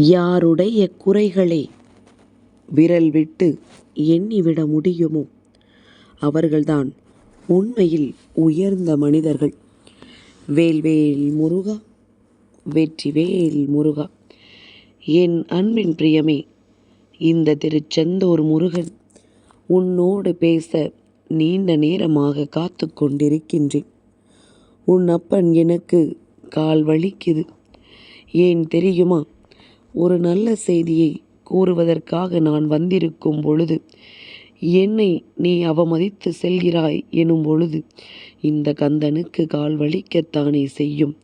யாருடைய குறைகளை விரல் விட்டு எண்ணிவிட முடியுமோ? அவர்கள்தான் உண்மையில் உயர்ந்த மனிதர்கள். வேல்வேல் முருகா வெற்றிவேல் முருகா. என் அன்பின் பிரியமே இந்த திருச்செந்தூர் முருகன் உன்னோடு பேச நீண்ட நேரமாக காத்து கொண்டிருக்கின்றேன். உன் அப்பன் எனக்கு கால் வலிக்குது. ஏன் தெரியுமா? ஒரு நல்ல செய்தியை கூறுவதற்காக நான் வந்திருக்கும் பொழுது என்னை நீ அவமதித்து செல்கிறாய் எனும் பொழுது இந்த கந்தனுக்கு கால் வலிக்கத்தானே செய்யும்.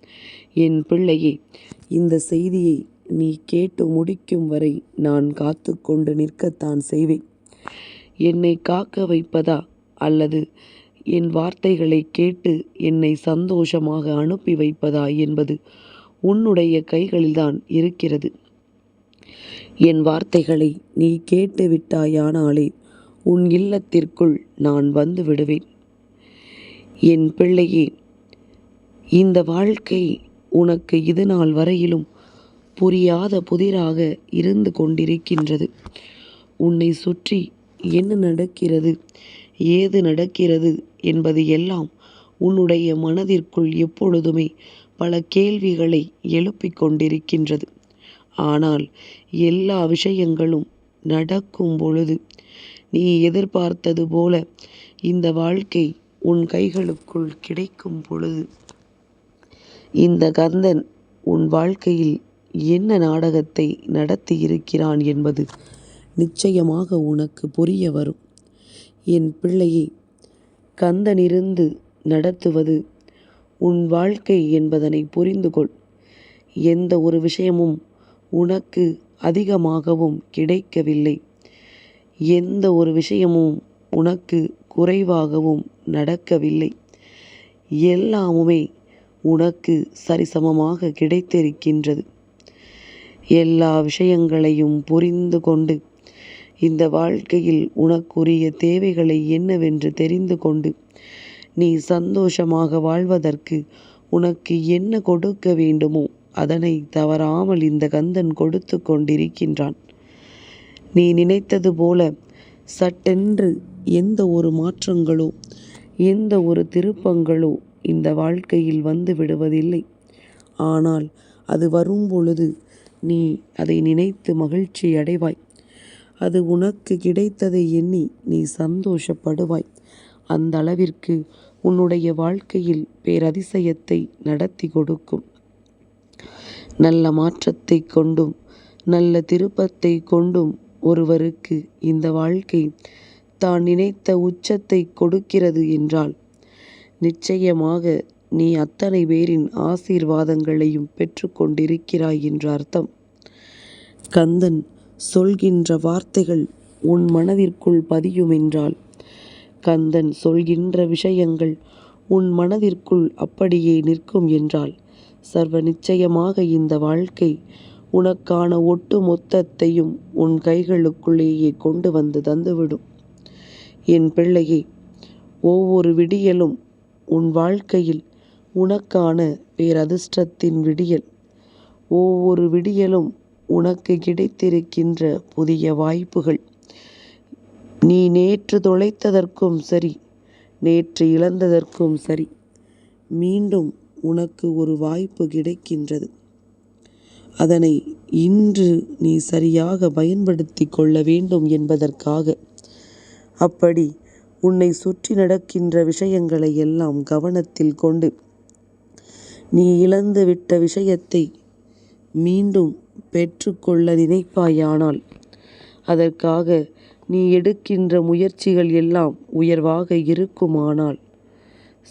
என் பிள்ளையே இந்த செய்தியை நீ கேட்டு முடிக்கும் வரை நான் காத்து கொண்டு நிற்கத்தான் செய்வேன். என்னை காக்க வைப்பதா அல்லது என் வார்த்தைகளை கேட்டு என்னை சந்தோஷமாக அனுப்பி வைப்பதா என்பது உன்னுடைய கைகளில்தான் இருக்கிறது. என் வார்த்தைகளை நீ கேட்டு விட்டாயானாலே உன் இல்லத்திற்குள் நான் வந்து விடுவேன். என் பிள்ளையே இந்த வாழ்க்கை உனக்கு இது நாள் வரையிலும் புரியாத புதிராக இருந்து கொண்டிருக்கின்றது. உன்னை சுற்றி என்ன நடக்கிறது ஏது நடக்கிறது என்பது எல்லாம் உன்னுடைய மனதிற்குள் எப்பொழுதுமே பல கேள்விகளை எழுப்பிக் கொண்டிருக்கின்றது. ஆனால் எல்லா விஷயங்களும் நடக்கும் பொழுது நீ எதிர்பார்த்தது போல இந்த வாழ்க்கை உன் கைகளுக்குள் கிடைக்கும் பொழுது இந்த கந்தன் உன் வாழ்க்கையில் என்ன நாடகத்தை நடத்தி இருக்கிறான் என்பது நிச்சயமாக உனக்கு புரிய வரும். என் பிள்ளையை கந்தனிருந்து நடத்துவது உன் வாழ்க்கை என்பதனை புரிந்து கொள் எந்த ஒரு விஷயமும் உனக்கு அதிகமாகவும் கிடைக்கவில்லை. எந்த ஒரு விஷயமும் உனக்கு குறைவாகவும் நடக்கவில்லை. எல்லாமுமே உனக்கு சரிசமமாக கிடைத்திருக்கின்றது. எல்லா விஷயங்களையும் புரிந்து கொண்டு இந்த வாழ்க்கையில் உனக்குரிய தேவைகளை என்னவென்று தெரிந்து கொண்டு நீ சந்தோஷமாக வாழ்வதற்கு உனக்கு என்ன கொடுக்க வேண்டுமோ அதனை தவறாமல் இந்த கந்தன் கொடுத்து கொண்டிருக்கின்றான். நீ நினைத்தது போல சட்டென்று எந்த ஒரு மாற்றங்களோ எந்த ஒரு திருப்பங்களோ இந்த வாழ்க்கையில் வந்து விடுவதில்லை. ஆனால் அது வரும் பொழுது நீ அதை நினைத்து மகிழ்ச்சி அடைவாய். அது உனக்கு கிடைத்ததை எண்ணி நீ சந்தோஷப்படுவாய். அந்த அளவிற்கு உன்னுடைய வாழ்க்கையில் பேரதிசயத்தை நடத்தி கொடுக்கும். நல்ல மாற்றத்தை கொண்டும் நல்ல திருப்பத்தை கொண்டும் ஒருவருக்கு இந்த வாழ்க்கை தான் நினைத்த உச்சத்தை கொடுக்கிறது என்றால் நிச்சயமாக நீ அத்தனை பேரின் ஆசீர்வாதங்களையும் பெற்றுக்கொண்டிருக்கிறாய் என்ற அர்த்தம். கந்தன் சொல்கின்ற வார்த்தைகள் உன் மனதிற்குள் பதியும் என்றால் கந்தன் சொல்கின்ற விஷயங்கள் உன் மனதிற்குள் அப்படியே நிற்கும் என்றால் சர்வ நிச்சயமாக இந்த வாழ்க்கை உனக்கான ஒட்டு மொத்தத்தையும் உன் கைகளுக்குள்ளேயே கொண்டு வந்து தந்துவிடும். என் பிள்ளையே ஒவ்வொரு விடியலும் உன் வாழ்க்கையில் உனக்கான பேரதிர்ஷ்டத்தின் விடியல். ஒவ்வொரு விடியலும் உனக்கு கிடைத்திருக்கின்ற புதிய வாய்ப்புகள். நீ நேற்று தொலைத்ததற்கும் சரி நேற்று இழந்ததற்கும் சரி மீண்டும் உனக்கு ஒரு வாய்ப்பு கிடைக்கின்றது. அதனை இன்று நீ சரியாக பயன்படுத்தி கொள்ள வேண்டும் என்பதற்காக. அப்படி உன்னை சுற்றி நடக்கின்ற விஷயங்களை எல்லாம் கவனத்தில் கொண்டு நீ இழந்து விட்ட விஷயத்தை மீண்டும் பெற்றுக்கொள்ள நினைப்பாயானால் அதற்காக நீ எடுக்கின்ற முயற்சிகள் எல்லாம் உயர்வாக இருக்குமானால்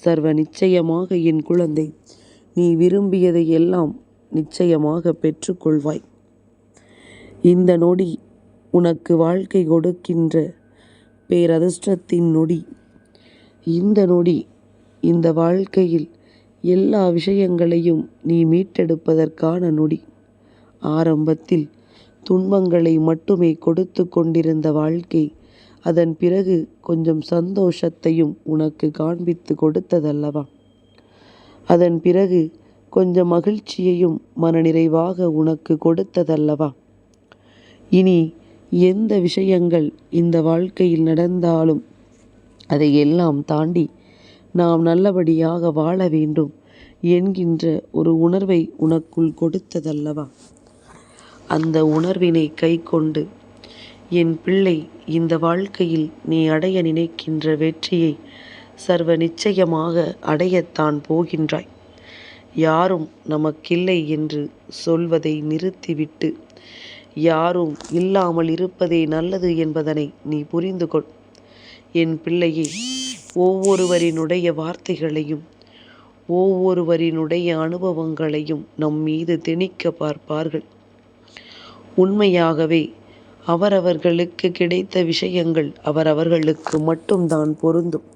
சர்வ நிச்சயமாக என் குழந்தை நீ விரும்பியதை எல்லாம் நிச்சயமாக பெற்றுக்கொள்வாய். இந்த நொடி உனக்கு வாழ்க்கை கொடுக்கின்ற பேரதிர்ஷ்டத்தின் நொடி. இந்த நொடி இந்த வாழ்க்கையில் எல்லா விஷயங்களையும் நீ மீட்டெடுப்பதற்கான நொடி. ஆரம்பத்தில் துன்பங்களை மட்டுமே கொடுத்து கொண்டிருந்த வாழ்க்கை அதன் பிறகு கொஞ்சம் சந்தோஷத்தையும் உனக்கு காண்பித்து கொடுத்ததல்லவா? அதன் பிறகு கொஞ்சம் மகிழ்ச்சியையும் மனநிறைவாக உனக்கு கொடுத்ததல்லவா? இனி எந்த விஷயங்கள் இந்த வாழ்க்கையில் நடந்தாலும் அதையெல்லாம் தாண்டி நாம் நல்லபடியாக வாழ வேண்டும் என்கின்ற ஒரு உணர்வை உனக்குள் கொடுத்ததல்லவா? அந்த உணர்வினை கைக்கொண்டு என் பிள்ளை இந்த வாழ்க்கையில் நீ அடைய நினைக்கின்ற வெற்றியை சர்வ நிச்சயமாக அடையத்தான் போகின்றாய். யாரும் நமக்கில்லை என்று சொல்வதை நிறுத்திவிட்டு யாரும் இல்லாமல் இருப்பதே நல்லது என்பதனை நீ புரிந்து கொள் என் பிள்ளையே ஒவ்வொருவரினுடைய வார்த்தைகளையும் ஒவ்வொருவரினுடைய அனுபவங்களையும் நம் மீது திணிக்க பார்ப்பார்கள். உண்மையாகவே அவரவர்களுக்கு கிடைத்த விஷயங்கள் அவரவர்களுக்கு மட்டும்தான் பொருந்தும்.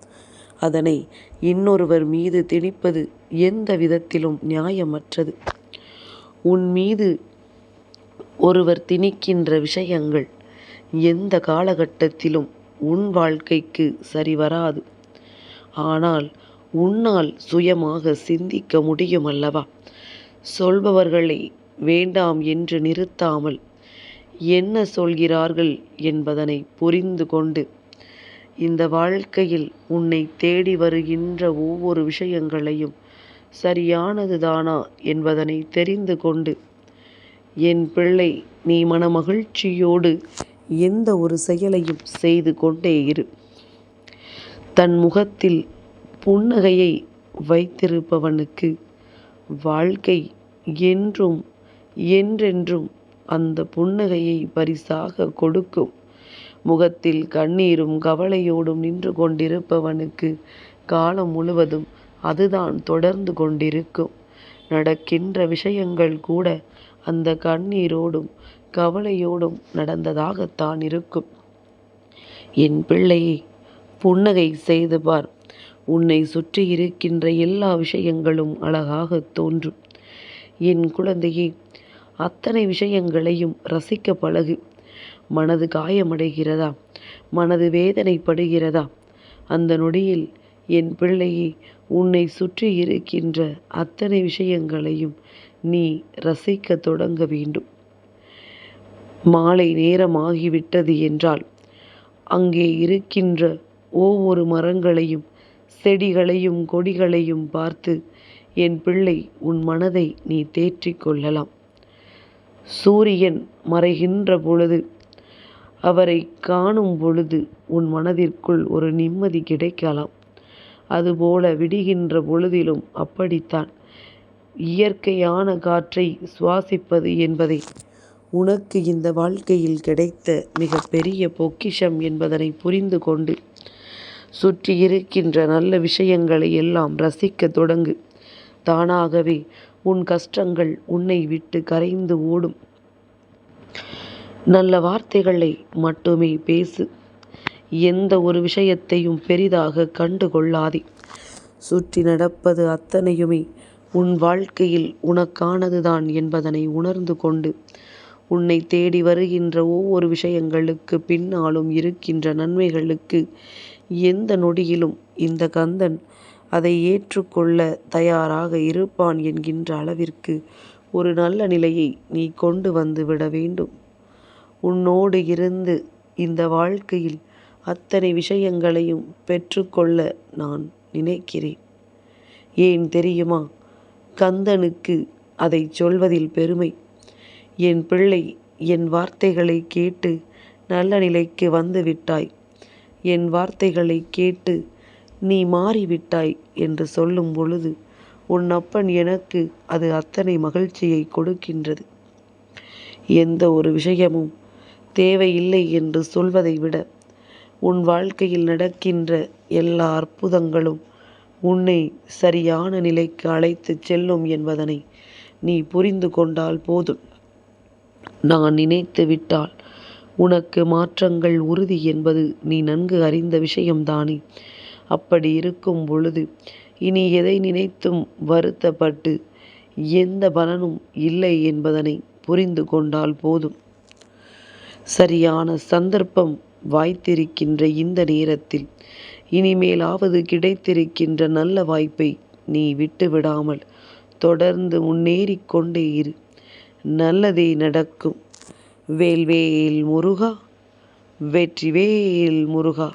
அதனை இன்னொருவர் மீது திணிப்பது எந்த விதத்திலும் நியாயமற்றது. உன் மீது ஒருவர் திணிக்கின்ற விஷயங்கள் எந்த காலகட்டத்திலும் உன் வாழ்க்கைக்கு சரிவராது. ஆனால் உன்னால் சுயமாக சிந்திக்க முடியும் அல்லவா? சொல்பவர்களை வேண்டாம் என்று நிறுத்தாமல் என்ன சொல்கிறார்கள் என்பதனை புரிந்து கொண்டு இந்த வாழ்க்கையில் உன்னை தேடி வருகின்ற ஒவ்வொரு விஷயங்களையும் சரியானதுதானா என்பதனை தெரிந்து கொண்டு என் பிள்ளை நீ மனமகிழ்ச்சியோடு எந்த ஒரு செயலையும் செய்து கொண்டே இரு. தன் முகத்தில் புன்னகையை வைத்திருப்பவனுக்கு வாழ்க்கை என்றும் என்றென்றும் அந்த புன்னகையை பரிசாக கொடுக்கும். முகத்தில் கண்ணீரும் கவலையோடும் நின்று கொண்டிருப்பவனுக்கு காலம் முழுவதும் அதுதான் தொடர்ந்து கொண்டிருக்கும். நடக்கின்ற விஷயங்கள் கூட அந்த கண்ணீரோடும் கவலையோடும் நடந்ததாகத்தான் இருக்கும். என் பிள்ளையை புன்னகை செய்து பார். உன்னை சுற்றி இருக்கின்ற எல்லா விஷயங்களும் அழகாக தோன்றும். என் குழந்தையை அத்தனை விஷயங்களையும் ரசிக்க பழகு. மனது காயமடைகிறதா? மனது வேதனைப்படுகிறதா? அந்த நொடியில் என் பிள்ளையே உன்னை சுற்றி இருக்கின்ற அத்தனை விஷயங்களையும் நீ ரசிக்க தொடங்க வேண்டும். மாலை நேரமாகிவிட்டது என்றால் அங்கே இருக்கின்ற ஒவ்வொரு மரங்களையும் செடிகளையும் கொடிகளையும் பார்த்து என் பிள்ளை உன் மனதை நீ தேற்றிக் கொள்ளலாம். சூரியன் மறைகின்ற பொழுது அவரை காணும் பொழுது உன் மனதிற்குள் ஒரு நிம்மதி கிடைக்கலாம். அதுபோல விடுகின்ற பொழுதிலும் அப்படித்தான். இயற்கையான காற்றை சுவாசிப்பது என்பதை உனக்கு இந்த வாழ்க்கையில் கிடைத்த மிக பெரிய பொக்கிஷம் என்பதனை புரிந்து கொண்டு சுற்றி இருக்கின்ற நல்ல விஷயங்களை எல்லாம் ரசிக்க தொடங்கு. தானாகவே உன் கஷ்டங்கள் உன்னை விட்டு கரைந்து ஓடும். நல்ல வார்த்தைகளை மட்டுமே பேசு. எந்த ஒரு விஷயத்தையும் பெரிதாக கண்டு கொள்ளாதே. சுற்றி நடப்பது அத்தனையுமே உன் வாழ்க்கையில் உனக்கானதுதான் என்பதனை உணர்ந்து கொண்டு உன்னை தேடி வருகின்ற ஒவ்வொரு விஷயங்களுக்கு பின்னாலும் இருக்கின்ற நன்மைகளுக்கு எந்த நொடியிலும் இந்த கந்தன் அதை ஏற்றுக்கொள்ள தயாராக இருப்பான் என்கின்ற அளவிற்கு ஒரு நல்ல நிலையை நீ கொண்டு வந்து விட வேண்டும். உன்னோடு இருந்து இந்த வாழ்க்கையில் அத்தனை விஷயங்களையும் பெற்றுக்கொள்ள நான் நினைக்கிறேன். ஏன் தெரியுமா? கந்தனுக்கு அதை சொல்வதில் பெருமை. என் பிள்ளை என் வார்த்தைகளை கேட்டு நல்ல நிலைக்கு வந்து விட்டாய். என் வார்த்தைகளை கேட்டு நீ மாறிவிட்டாய் என்று சொல்லும் பொழுது உன் அப்பன் எனக்கு அது அத்தனை மகிழ்ச்சியை கொடுக்கின்றது. எந்த ஒரு விஷயமும் தேவையில்லை என்று சொல்வதை விட உன் வாழ்க்கையில் நடக்கின்ற எல்லா அற்புதங்களும் உன்னை சரியான நிலைக்கு அழைத்துச் செல்லும் என்பதனை நீ புரிந்து கொண்டால் போதும். நான் நினைத்து விட்டால் உனக்கு மாற்றங்கள் உறுதி என்பது நீ நன்கு அறிந்த விஷயம்தானே. அப்படி இருக்கும் பொழுது இனி எதை நினைத்தும் வருத்தப்பட்டு எந்த பலனும் இல்லை என்பதனை புரிந்து கொண்டால் போதும். சரியான சந்தர்ப்பம் வாய்த்திருக்கின்ற இந்த நேரத்தில் இனிமேலாவது கிடைத்திருக்கின்ற நல்ல வாய்ப்பை நீ விட்டு விடாமல் தொடர்ந்து முன்னேறிக் கொண்டே இரு. நல்லதே நடக்கும். வேல்வேல் முருகா வெற்றிவேல் முருகா.